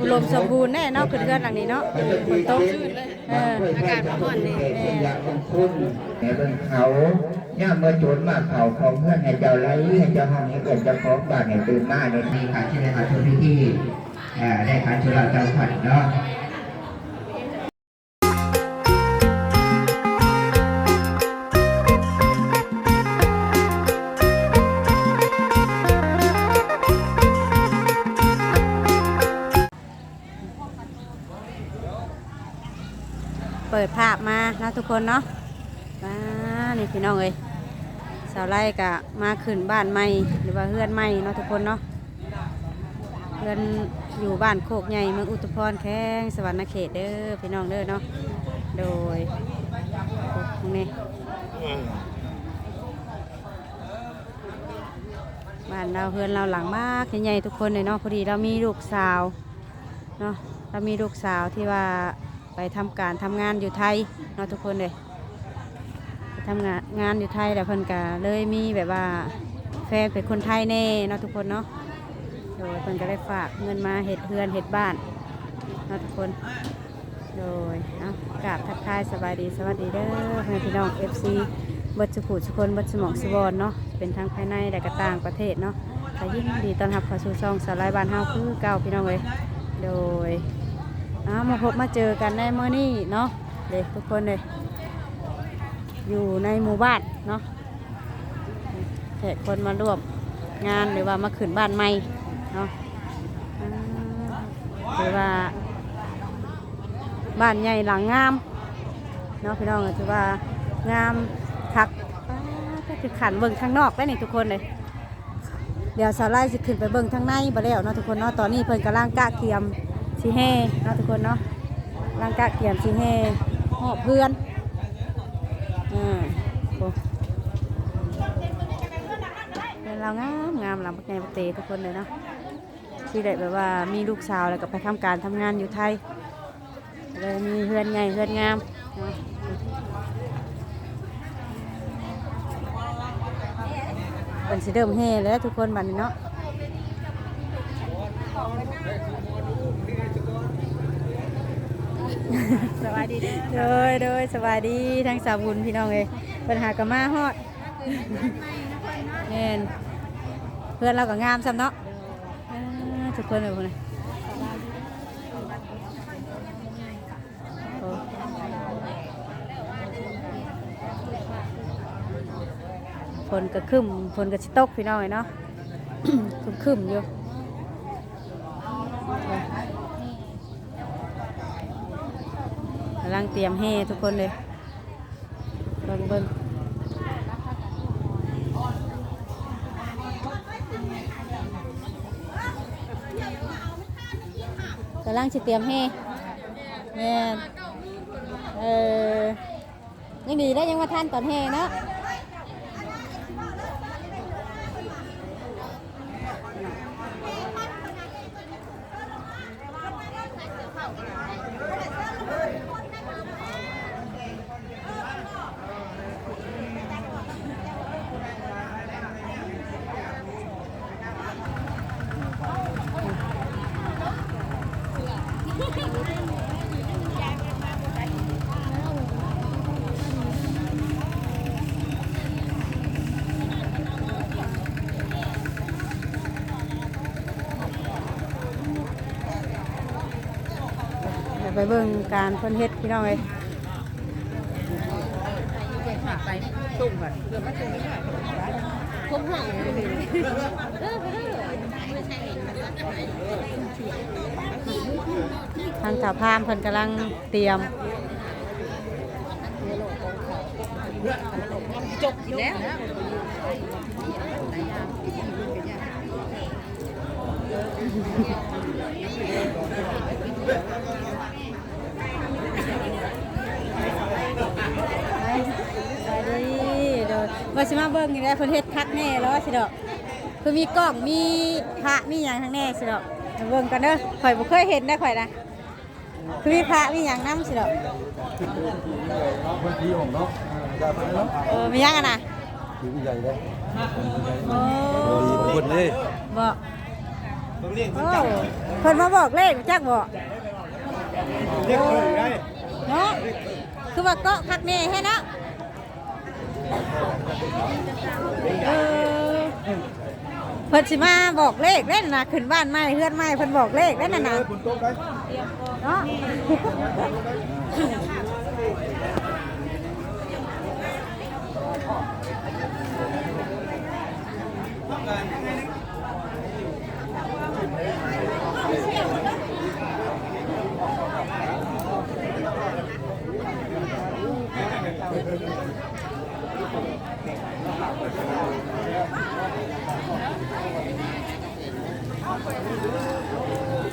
อุดมสมบูรณ์แน่เนาะขึ้นเรือนหลังนี้เนาะฝนตกเอออากาศร้อนนี่เป็นยางคุณในเบื้องเขาย่าเมื่อโจรมาเผาของเพื่อนให้เจ้าไล่ให้เจ้าห้องให้เกิดเจ้าของบ้านให้ตื่นมาในทีค่ะที่ได้มาทุกพิธีอ่าได้กาชุลาเจ้าขวัญเนาะ เปิดภาพมานะทุกคนเนาะมานี่พี่น้องเอ้ยสาวไล่กะมาขึ้นบ้านใหม่หรือว่าเฮือนใหม่เนาะทุกคนเนาะเฮือนอยู่บ้านโคกใหญ่เมืองอุตุพรแข้งสวรรณเขตเด้อพี่น้องเด้อเนาะโดยตรงนี้บ้านเราเฮือนเราหลังมากใหญ่ๆทุกคนเลยเนาะพอดีเรามีลูกสาวเนาะเรามีลูกสาวที่ว่า ไปทำการทำงานอยู่ไทยเนาะทุกคนเลยทำงานงานอยู่ไทยแล้วเพิ่นก็เลยมีแบบว่าแฟนเป็นคนไทยแน่เนาะทุกคนเนาะโดยเพิ่นก็ได้ฝากเงินมาเห็ดเฮือนเห็ดบ้านเนาะทุกคน โดยเอากราบทักทายสบายดีสวัสดีเด้อพ่อแม่พี่น้อง FC บัดสุขุสุคนบัดสมองสบอนเนาะเป็นทั้งภายในและก็ต่างประเทศเนาะแต่ยิ่งดีต้อนรับเข้าสู่ช่องสลายบ้านเฮาคือเก่าพี่น้องเลยโดย อามาพบมาเจอกันในเมื้อนี้เนาะเด็กทุกคนเลยอยู่ในหมู่บ้านเนาะแขกคนมาร่วมงานหรือว่ามาขึ้นบ้านใหม่เนาะหรือว่าบ้านใหญ่หลังงามเนาะพี่น้องก็ถือว่างามคักก็คือขันเบิ่งข้างนอกได้นี่ทุกคนเลยเดี๋ยวสาวไล่สิขึ้นไปเบิ่งทางในบ่แล้วเนาะทุกคนเนาะตอนนี้เพิ่นกำลังกะเกียม สีแห่เนาะทุกคนเนาะกำลังกะเกียมสีแห่หอบเพื่อนอ่าโอ้เป็นเรางามงามหลังปักใหญ่ปักเตทุกคนเลยเนาะที่ได้แบบว่ามีลูกสาวแล้วก็ไปทำการทำงานอยู่ไทยเลยมีเฮือนใหญ่เฮือนงามเนาะเป็นสีเดิมเฮแล้วทุกคนบัดนี้เนาะ สวัสดีเด้อโดยโดยสวัสดีทั้งสาวบุญพี่น้องเอ้ยปัญหากะมาฮอดเน่นเพื่อนเราก็งามซ้ำเนาะเอ้อทุกคนเลยพวกนี้ฝนก็ครึ้มฝนก็สิตกพี่น้องเอ้ยเนาะครึ้มครึ้มๆอยู่ กำลัง เตรียมให้ทุกคนเลยเบิ้งเบิ้งกำลังจะเตรียมให้แม่นเออยังดีได้ยังมาท่านตอนแห่เนาะ เดี๋ยวไปเบิ่งการเพิ่นเฮ็ดพี่น้องเลยไปตุ่มก่อนเดี๋ยวมาตุ่มไม่ได้ครบห้องเลยทางสาวพามเพิ่นกำลังเตรียมจบอีกแล้ว ไปไปดีเดี๋ย วว่าสิมาเบิ่งนี่แหละเพิ่นเฮ็ดคักแน่แล้วสิดอกคือมีกล้องมีพระมีหยังทั้งแน่สิดอกเดี๋ยวเบิ่งกันเด้อข่อยบ่เคยเห็นได้ข่อยนะคือมีพระมีหยังนํสิดอกคนที่ของเนาะจะไปเนาะเออมีหยังกันน่ะถือใหญ่เลยโอ้ดีของคนเลยบ่ต้องเรียกโอ้เพิ่นมาบอกเลขจักบอกเรียกคนได้เนาะคือว่าเกาะคักแน่แฮ่เนาะ เออเพิ่นสิมาบอกเลขเล่นนะขึ้นบ้านใหม่เฮือนใหม่เพิ่นบอกเลขเล่นน่ะนะฝนตกได้เนาะ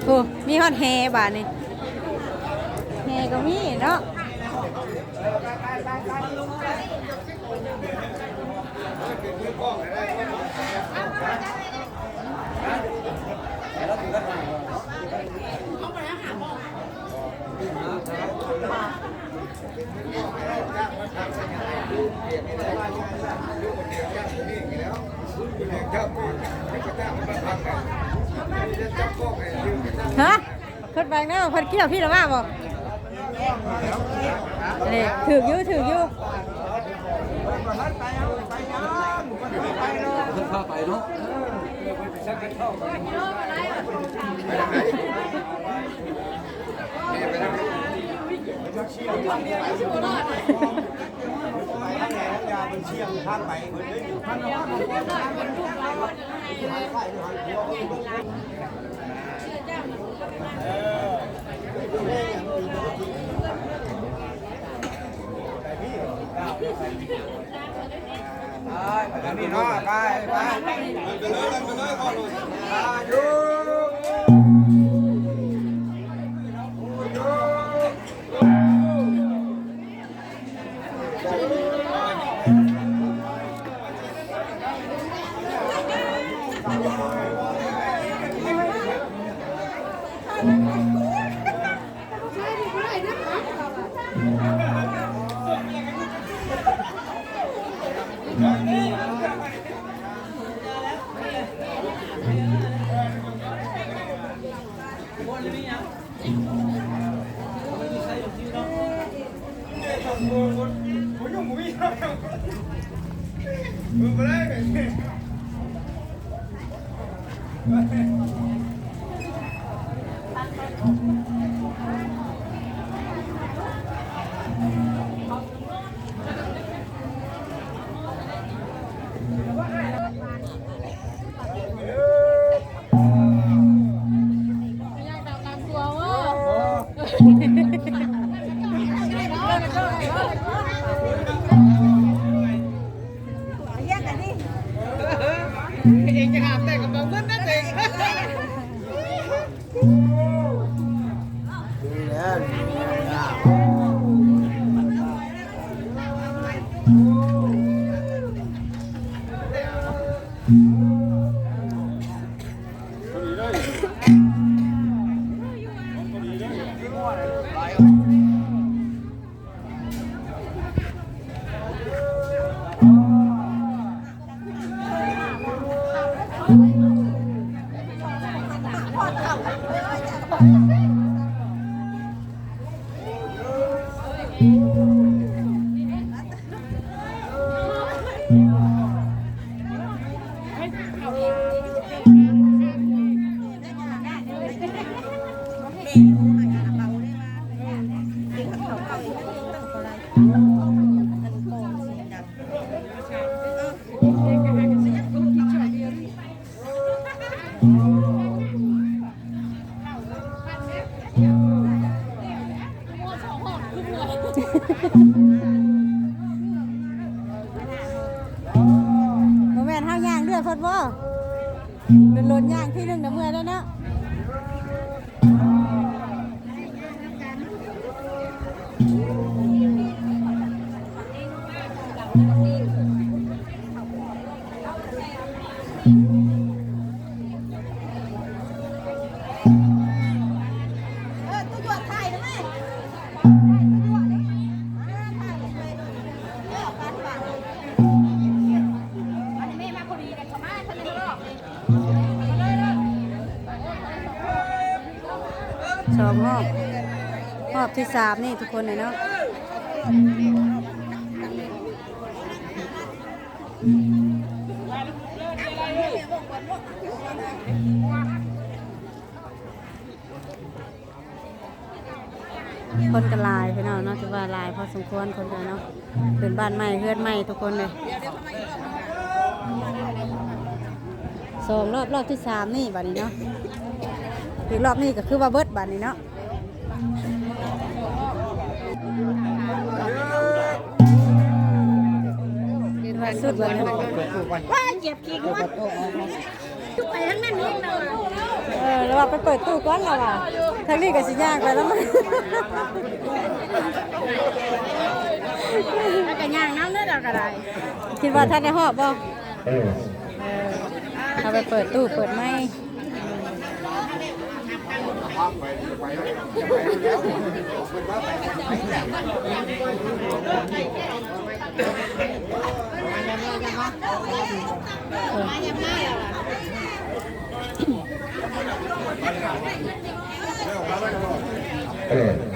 โอ้มีฮอดแฮบาดนี่แฮก็มีเนาะเอาไปหาหมอ ฮะคนแบงเนาะคนเกี่ยวพี่หรือว่าบอกนี่ถืออยู่ถืออยู่ขึ้นข้าไป เนาะ นี่เนาะไปไป ไปเลยไปเลยก่อนเลย อยู่ มึงไสองรอบรอบที่สามนี่ทุกคนเลยเนาะ สมควรคนกันเนาะเป็นบ้านใหม่เฮือนใหม่ทุกคนเลยสองรอบรอบที่สามนี่บัดนี้เนาะอีกรอบนี้ก็คือว่าเบิดบัดนี้เนาะว่าสุดบัดนี้ว่าเหยียบขี้ว่าทุกไปทั้งนั้นนี่เราเออแล้วว่าไปเปิดตู้ก่อนเราอะทางนี้ก็สิยากไปแล้วมัน แล้วก็ย่างน้ำเนื้อเราก็ได้คิดว่าท่านได้หอบบ่เออเออเอาไปเปิดตู้เปิดไม้เออ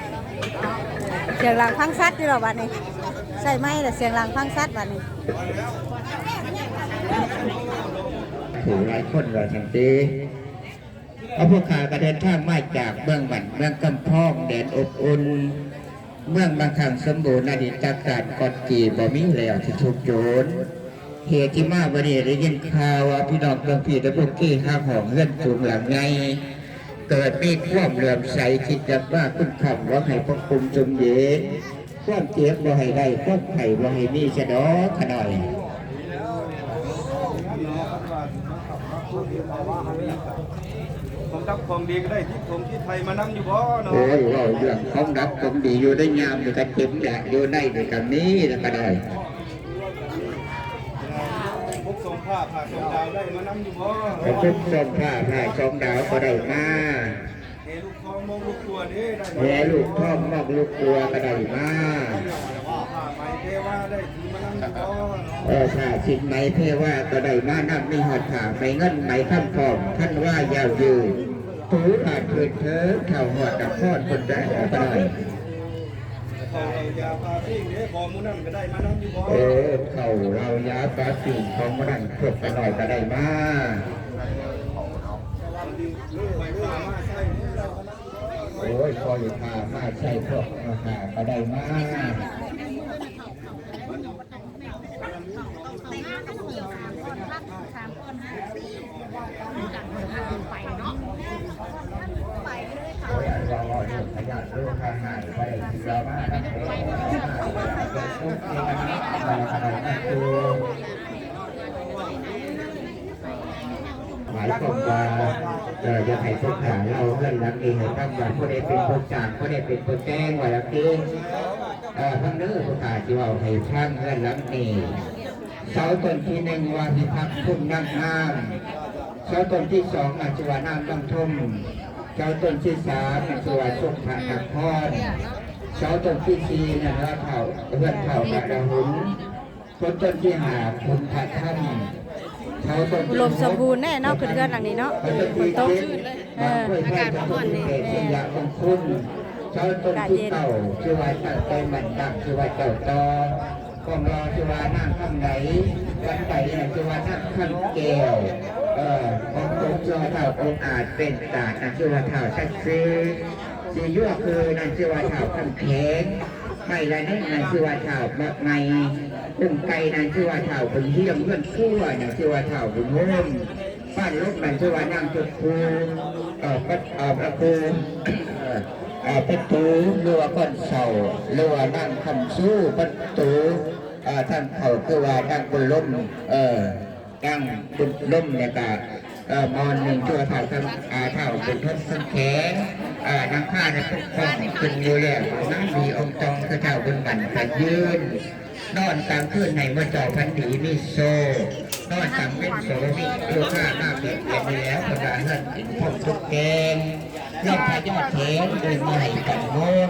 เสียงหลังพังซัดอยู่หรอบัดนี้ใส่ไหมแต่เสียงหลังพังซัดบัดนี้ถูกหลายคนเราทันทีเอาพวกขากระเดินทางมาจากเมืองบันเมืองกำพองแดนอบอุ่นเมืองบางขังสมบูรณ์อดีตการกอนจีบ่มีแล้วที่ถูกโจรเหตุที่มาวันนี้ได้ยินข่าวว่าพี่น้องเมืองพี่และพวกที่ห้าของเงื่อนสูงหลังไง เกิดมีความเหลื่อมใสคิดจะว่าคุณคำว่าให้พระคุมจงเย็นความเจ็บบ่าให้ได้ความไข่บ่าให้มีชะดอขน่อยผมรับของดีก็ได้ที่ผมที่ไทยมานั่งอยู่บ่เนาะโอ้ยว่าเรื่องของดับผมดีอยู่ได้ยามอยู่กันเจ็บแดดอยู่ในด้วยกันนี้แล้วก็ได้ พวกส่ง ผ้าผ่าส่งดาวได้มานั่งอยู่บ่พระพุทธทรงผ้าผ้าชองดาวก็ได้มาเฮลูกทองมองลูกตัวนี้ได้แม่ลูกพ่อมอกลูกกลัวก็ได้มาผ้าไหมเทว่าได้ที่มานั่งอยู่บ่เนาะเออผ้าชิ้นไหมเพว่าก็ได้มานับมีหอดผ้าไม่เงินไหมข้ามทองท่านว่ายาวยืนถูผ่านเถิดเธอเข่าหอดกับพอดคนได้ก็ได้ เขาเรายาพาซิ่งเด้บ่มูนั่นก็ได้มานั่งอยู่บ่เออเข่าเรายาปลาสีของมันนั่นเพิ่มไปหน่อยก็ได้มาโอ้ยพออยู่พามาใช่พวกมาหาก็ได้มา โอ้ยเราเอาเรื่องขยันเรื่องทางหายไปเรามาทำเองทุกทีมันมีอะไรอะไรนั่นคือ หมายความว่าเออจะให้พวกขาเราเพื่อนรักเองตั้งว่าผู้ใดเป็นผู้จ้างผู้ใดเป็นผู้แจ้งว้แล้วเองเออทั้งนี้พวกขาที่ว่าให้ช่างเพื่อนรักนี่เสาต้นที่หนึ่งว่าพิพักษ์พุ่มน้ำน้ำเสาต้นที่สองอาชีวาน้ำต้องทุ่ม เจ้าต้นที่สามนะคือว่าสุขภาพพรเจ้าต้นที่สี่นะว่าเผาเพื่อนเผากระดาหุนต้นต้นที่ห้าคุณพระถ้ำเจ้าต้นอุที่ดมสมบูรณ์แน่เนาะขึ้นเรือนหลังนี้เนาะเจ้าต้นฝนที่ตกเจ็ดเอออากาศร้อนนี่แม่ยาของคุณเจ้าต้นที่เก้าชื่อว่าตั้งใจมันตั้งชื่อว่าเจ้าตอกองรอชื่อว่านั่งข้างไหนวันไหนนะชื่อว่านั่งข้างแก้ว เอ่อองผมชื่อว่าเท่าองค์อาจเป็นศาสตร์นั่นชื่อว่าเท่าชัดซื้อสียั่วคือนันชื่อว่าเท่าคำแข็งไม่ละนี่นันชื่อว่าเท่าบักไงอุ้มไก่นันชื่อว่าเท่าเป็นเฮียงเพื่อนคู่นันชื่อว่าเท่าบุญโฮมบ้านลูกนันชื่อว่านั่งจุดคูเอ่อปัดเอ่อประตูเออประตูเรือว่าก้อนเสาเรือว่านั่งคำสู้ประตูเออท่านเขาคือว่านั่งบนล้มเออ ตั้งบุญล่มเนี่ยก็เอ่อมอนหนึ่งชั่วเท่าทั้งอาเท่าเป็นทศทั้งแขนอ่านังข้าเนี่ยพวกคนเป็นอยู่แล้วนั่งมีองค์ตองคือเท่าเป็นบันกันยืนนอนกลางคืนในว่าจอพันธีมีโซนอนกลางเป็นโซมีโลค่าหน้าเปลี่ยนเปลี่ยนไปแล้วคนละเฮือนกินพวกทุกแกงยอดพายอดเทนโดยไม่กันงง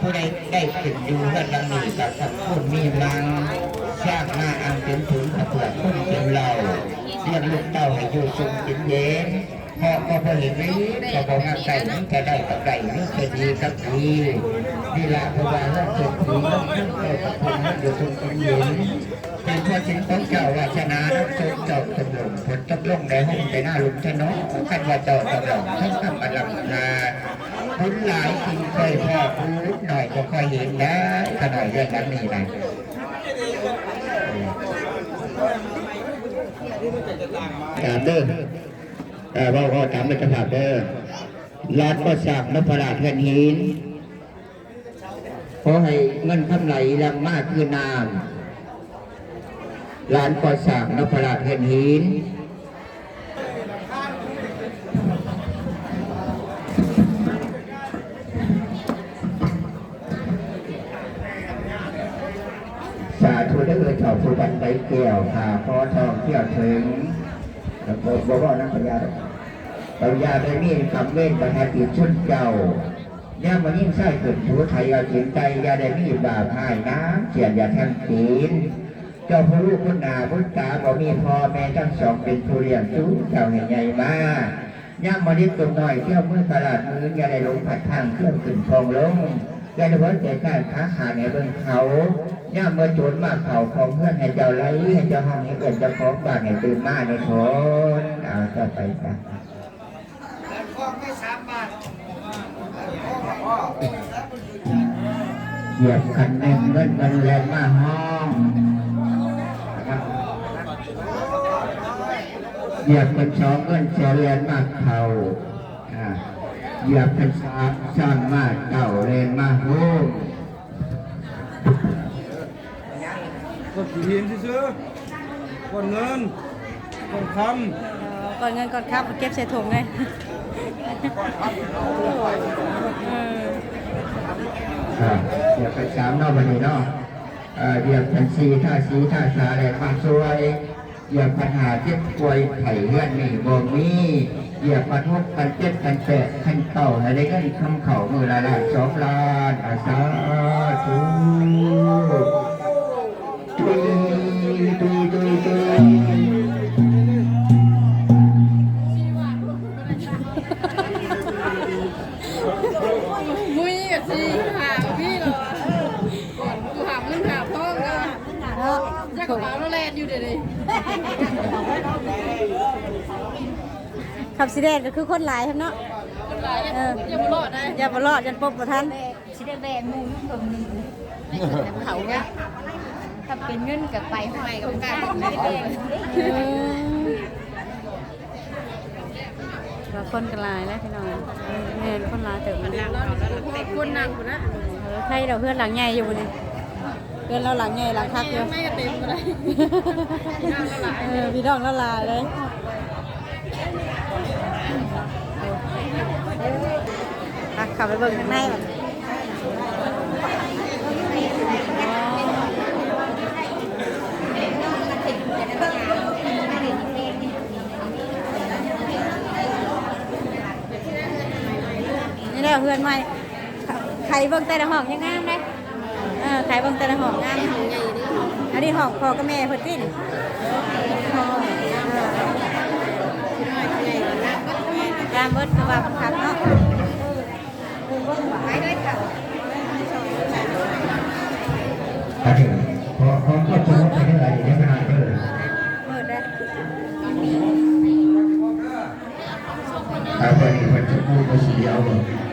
ผู้ใดได้ขึ้นอยู่เฮือนลังนี้กับสักคนมีลัง สร้างมาอันเป็นถึงขบเผื่อคุ้มเป็นเราเรียกลูกเต้าให้อยู่สุขกินเย็นพอก็พอเห็นนี้ก็บอกงานไก่นี้จะได้กับไก่นี้จะดีกับดีนี่ละเพราะว่าเรื่องเศรษฐีเรื่องเรื่องเกิดกับคนนั้นอยู่ตรงตรงนี้เป็นข้อจริงของเจ้าวาชนะนักทรงเจ้าตำรวจผลตกลงในห้องไปหน้าลุงชนกขันว่าเจ้าตำรวจทั้งคำอลังลาผลหลายสิ่งเคยพ่อพูดหน่อยก็ค่อยเห็นได้ขน่อยเรื่องนั้นนี่นะามเด้อเออว่าว่าถามเป็นคำถามเด้อลาดก็สักนพราชเงินหิน ขอให้เงินคำไหลลังมากคือน้ำลานก็สักนพราชเงินหินสาธุได้เลยเจ้าผู้บันไดเกี่ยวขาพอทองเที่ยวถึง แล้วบอกว่านักปัญญาปัญญาได้มีคำเว้นประทาติชุดเก่าย่ามายิ่งใส่เกิดถูไทยเอาเขียนใจยาได้มีบาปหายน้ำเขียนยาทั้งศีลเจ้าพระลูกพุทนาพุทธาบ่มีพ่อแม่ทั้งสองเป็นผู้เลี้ยงจูเจ้าใหญ่ใหญ่มาย่ามาดิ้นตัวน้อยเที่ยวเมื่อตลาดมือยาได้ลงผัดทางเครื่องขึ้นคลองลงยาได้เพิ่นใจการค้าขายในเบื้องเขา ย่าเมื่อโจรมาเขาของเพื่อนให้เจ้าไล่ให้เจ้าห้องให้เกิดเจ้าของบ้านให้ตื่นมาในทนเอาต่อไปจ้ะเหยียบคันหนึ่งเงินกันแรงมาห้องนะครับเหยียบกันสองเงินเสียแรงมากเขาเหยียบเป็นสามสร้างมาเก่าเรนมาโฮม ก็ขี่หินซื้อๆก้อนเงินก้อนคก่อนเงินก่อนครับเก็บใส่ถุงเลยเอออ่าเหยียบเป็นสามนอกบันนี้เนาะอ่าเหยียบเป็นสี่ท่าสีท่าสาแรงมาสวยเหยียบปัญหาเจ็บป่วยไถ่เลื่อนนี่บ่มีเหยียบปันทุกปันเจ็ดปันแปดปันเก่าให้ได้เงินคำเข่ามือละล้านสองล้านอาสาธุตุยตุยตุยตุย มุ้ยกับซีหาพี่เหรอกูหามึงหาพ่อกันจะกระเป๋าแล้วแลนอยู่เดี๋ยวนี้ขับสีแดงก็คือคนหลายครับเนาะคนร้ายยังไม่รอดได้อย่าบรอดจนปบประทันสิได้แบนมูนุ่มเบิ่งหนึ่งเขาเนี่ย ถ้าเป็นเงินกับไปห้อยกับการไม่ได้แบนเออว่าคนกันหลายแล้วพี่น้องแม่นคนหลายเติมมันแต่คนนั่งคนนะเออใครเราเพื่อนหลังใหญ่อยู่บ่นี่เพื่อนเราหลังใหญ่หลังคักอยู่ไม่เต็มเลยเออพี่น้องละลายเลยอะขับไปเบิ่งข้างในก่อนนี่ แหละเพื่อนใหม่ใครเบิ่งแต่ละห้องยังงามเลยเออใครเบิ่งแต่ละห้องงามอันนี้ห้องพ่อกับแม่เพิ่นตินการเบิดคือว่าบังคับเนาะอาถึงพอพอก็จะไปได้หลายได้ขนาดเลยเบิดได้อาไปนี่มันจะพูดภาษีเอาบ่ได้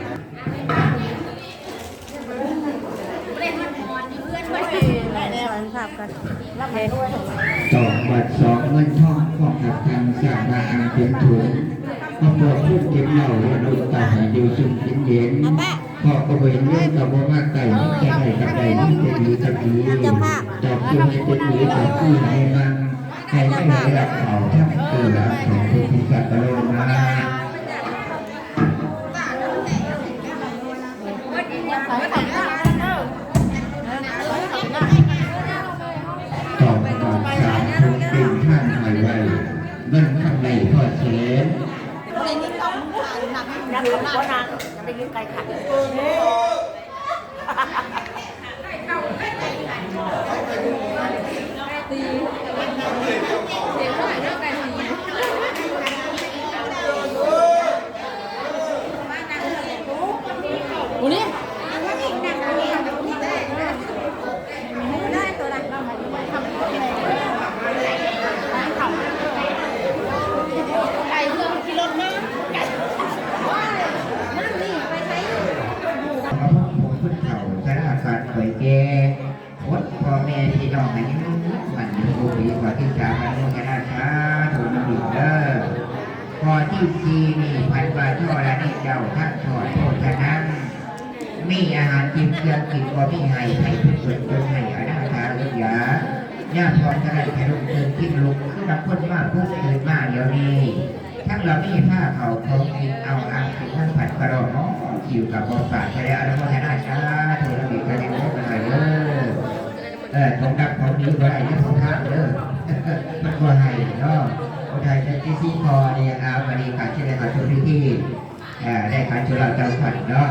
บังคับกันโอเคสองบัตรสองเงินทองของกับทางสร้างมาอันเป็นถุงพอบอกพูดเก็บเหล่าว่าดูตาหาดูซุ่มกินเย็นพ่อก็เห็นเรื่องกับว่ามากไก่ที่แค่ไหนกับไก่ที่เป็นดีกับดีจอบคือให้เป็นดีกับที่ให้มันให้ไม่ได้รับเขาทั้งตัวของผู้ที่สัตว์โลมาต่ นักกับพ่อนางไปยืนไกลขัดเสียงเท่าไหร่เท่ากันที พระพุทธผมพุทธเถ่าสารอาการเผยแก่วัดพ่อแม่พี่น้องอายุมันมีบุ รีกว่าที่จะมาโลกนาชาถูกดีเด้อพอที่จีนี่พันบาช่อละนี่เจ้าท่านถอดโทษนั้นมีอาหารกินเพียงกินก็มีให้ให้ทุกส่วนจนให้อนาถาเลือยาญาติพรจะได้แค่ลุกเดินที่ลุกคือรับคนมากพูดตื่นมาเดี๋ยวนี้ทั้งเรามีผ้าเขาเของกินเอาอางกินทั้งผัดกระโดดน้องคิวกับบอฝาดไปแล้วอนุโมทนาสาธุระเบียบการเรียนรู้กันหน่อยเด้อเออของดับของนี้ไว้ที่ของท่านเด้อ มันคนไทยเนาะคนไทยจะที่ซีคอเนี่ยครับวันนี้ขาดที่ได้ขาดทุนที่เอ่ได้ขาดชุดเราจังหวัดเนาะ